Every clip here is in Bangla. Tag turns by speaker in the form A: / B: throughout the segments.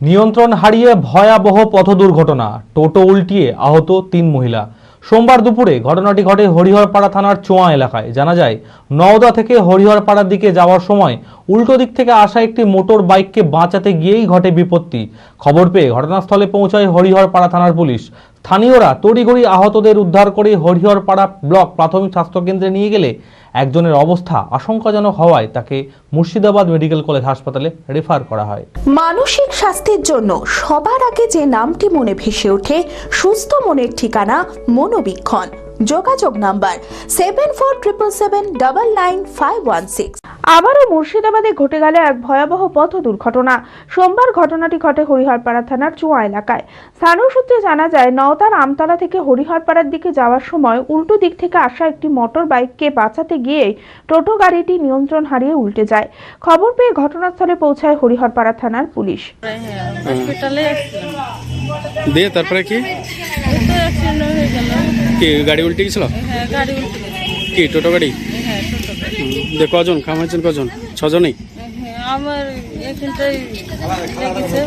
A: নিয়ন্ত্রণ হারিয়ে ভয়াবহ পথ দুর্ঘটনা টোটো উল্টিয়ে আহত তিন মহিলা। সোমবার দুপুরে ঘটনাটি ঘটে হরিহরপাড়া থানার চোয়া এলাকায়। জানা যায়, নওদা থেকে হরিহরপাড়ার দিকে যাওয়ার সময় উল্টো দিক থেকে আসা একটি মোটর বাইককে বাঁচাতে গিয়েই ঘটে বিপত্তি। খবর পেয়ে ঘটনাস্থলে পৌঁছায় হরিহরপাড়া থানার পুলিশ। স্থানীয়রা তড়িঘড়ি আহতদের উদ্ধার করে হরিহরপাড়া ব্লক প্রাথমিক স্বাস্থ্যকেন্দ্রে নিয়ে গেলে একজনের অবস্থা আশঙ্কাজনক হওয়ায় তাকে মুর্শিদাবাদ মেডিকেল কলেজ হাসপাতালে রেফার করা হয়।
B: মানসিক স্বাস্থ্যের জন্য সবার আগে যে নামটি মনে ভেসে ওঠে, সুস্থ মনের ঠিকানা মনোবীক্ষণ। যোগাযোগ number seven four triple seven double nine five one six আবারও মুর্শিদাবাদে ঘটে গেল এক ভয়াবহ পথ দুর্ঘটনা। সোমবার ঘটনাটি ঘটে হরিহরপাড়া থানার চুয়া এলাকায়। স্থানীয় সূত্রে জানা যায় নওতার আমতলা থেকে হরিহরপাড়ার দিকে যাওয়ার সময় উল্টো দিক থেকে আসা একটি মোটর বাইককে বাঁচাতে গিয়ে টোটো গাড়িটি নিয়ন্ত্রণ হারিয়ে উল্টে যায়। খবর পেয়ে ঘটনাস্থলে পৌঁছায় হরিহরপাড়া থানার পুলিশ।
C: দিয়ে তারপরে কি গাড়ি উল্টে গেছিল?
D: হ্যাঁ গাড়ি উল্টে গেছে।
C: কি টোটো গাড়ি?
D: হ্যাঁ টোটো।
C: দিয়ে কজন? কামাইছেন কজন? ছজনই?
D: হ্যাঁ, আমার এখানটাই লেগেছে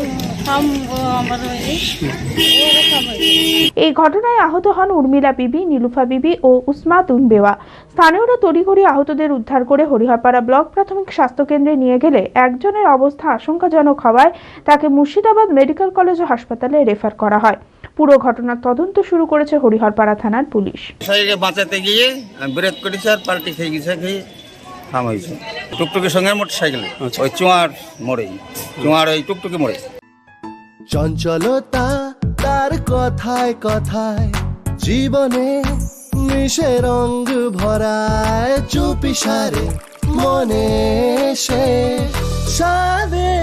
D: খাম ও আমার এই
B: এই ঘটনায় আহত হন উর্মিলা বিবি নীলুফা বিবি ও উসমাতুন বেওয়া স্থানীয়রা তড়িঘড়ি আহতদের উদ্ধার করে হরিহরপাড়া ব্লক প্রাথমিক স্বাস্থ্যকেন্দ্রে নিয়ে গেলে একজনের অবস্থা আশঙ্কাজনক হওয়ায় তাকে মুর্শিদাবাদ মেডিকেল কলেজ ও হাসপাতালে রেফার করা হয়। পুরো ঘটনার তদন্ত শুরু করেছে হরিহরপাড়া থানার পুলিশ।
E: বাঁচাতে গিয়ে আমি ব্রেক করেছি আর পাল্টি খেয়ে গেছে খেয়ে থাম হয়েছে। টুকটুকির সঙ্গে মোটর সাইকেলে
C: আচ্ছা।
E: ওই চুয়ার মোড়েই। চুয়ার ওই টুকটুকি মোড়ে
F: চঞ্চলতা তার কথায় কথায় জীবনে মিশে রঙ ভরায় চুপি সারে মনে সে সাদে